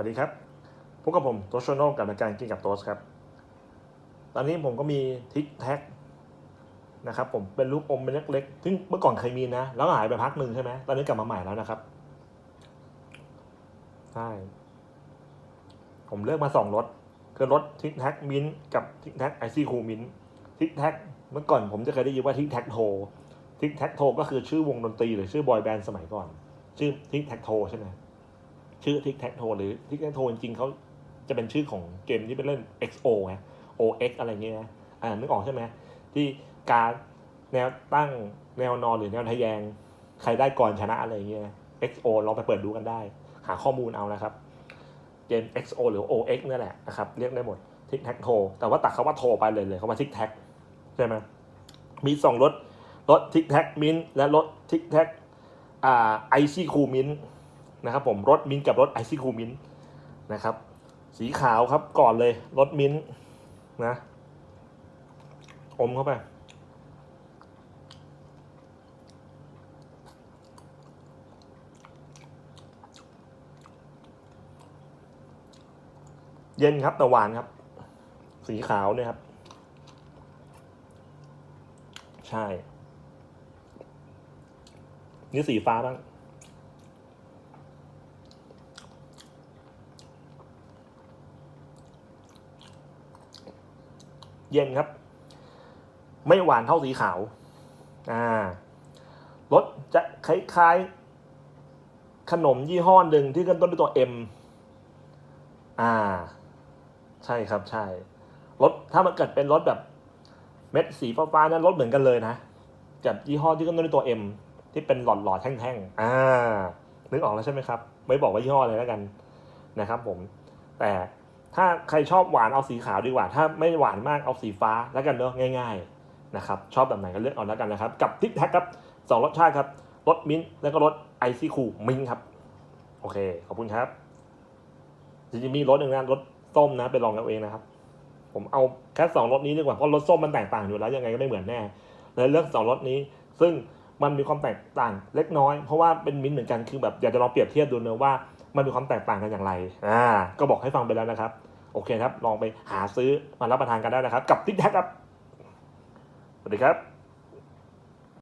วัสดีครับพบกับผมโตชโนกับรายการกินกับโตสครับ ตอนนี้ผมก็มีทิกแท็กนะครับผมเป็นลูกอมเป็นเล็กๆซึ่งเมื่อก่อนเคยมีนะ แล้วหายไปพักหนึ่งใช่ไหมตอนนี้กลับมาใหม่แล้วนะครับใช่ผมเลือกมาสองรสคือรสทิกแท็กมิ้นกับทิกแท็กไอซี่คูมิ้นทิกแท็กเมื่อก่อนผมจะเคยได้ยินว่าทิกแท็กโททิกแท็กโทก็คือชื่อวงดนตรีหรือชื่อบอยแบนด์สมัยก่อน ชื่อทิกแท็กโทใช่ไหม ชื่อทิกแท็กโทหรือทิกแท็กโทจริงๆเขาจะเป็นชื่อของเกมที่เป็นเล่น XO ไง OX อะไรเงี้ยนะอ่านึกออกใช่ไหมที่การแนวตั้งแนวนอนหรือแนวทะแยง ใครได้ก่อนชนะอะไรเงี้ย XO ลองไปเปิดดูกันได้ หาข้อมูลเอานะครับเกม XO หรือ OX นี่แหละนะครับเรียกได้หมดทิกแท็กโทแต่ว่าตัดคาว่าโทไปเลยเลยเขามาทิกแท็กใช่ไหมมีสองรถรถทิกแท็กมินและรถทิกแท็กอ่าไอซี่คูมิน นะครับผมรถมิ้นกับรถไอซี่คูมิ้นนะครับ สีขาวครับก่อนเลยรถมิ้นนะ อมเข้าไป เย็นครับแต่หวานครับ สีขาวเนี่ยครับ ใช่ นี่สีฟ้าบ้าง เย็นครับ ไม่หวานเท่าสีขาวอ่ารสจะคล้ายๆขนมยี่ห้อหนึ่งที่ขึ้นต้นด้วยตัว M อ่า ใช่ครับใช่รสถ้ามันเกิดเป็นรสแบบเม็ดสีฟ้าๆนั้นรสเหมือนกันเลยนะกับยี่ห้อที่ขึ้นต้นด้วยตัว M ที่เป็นหลอดๆแท่งๆอ่านึกออกแล้วใช่ไหมครับ ไม่บอกว่ายี่ห้ออะไรแล้วกันนะครับผม แต่ ถ้าใครชอบหวานเอาสีขาวดีกว่า ถ้าไม่หวานมากเอาสีฟ้าแล้วกันเนอะง่าย ๆนะครับชอบแบบไหนก็เลือกเอาแล้วกันนะครับ กับทิกแท็กครับสองรสชาติครับรสมิ้นท์แล้วก็รสไอซี่คูมิ้นท์ครับ โอเค ขอบคุณครับจริงๆมีรสหนึ่งนะรสส้มนะไปลองกันเองนะครับ ผมเอาแค่สองรสนี้ดีกว่าเพราะรสส้มมันแตกต่างอยู่แล้วยังไงก็ไม่เหมือนแน่เลยเลือกสองรสนี้ ซึ่งมันมีความแตกต่างเล็กน้อย เพราะว่าเป็นมิ้นท์เหมือนกันคือแบบอยากจะลองเปรียบเทียบดูเนอะว่า มันมีความแตกต่างกันอย่างไรอ่าก็บอกให้ฟังไปแล้วนะครับ โอเคครับ ลองไปหาซื้อมารับประทานกันได้นะครับ กับติ๊กแท็กครับ สวัสดีครับ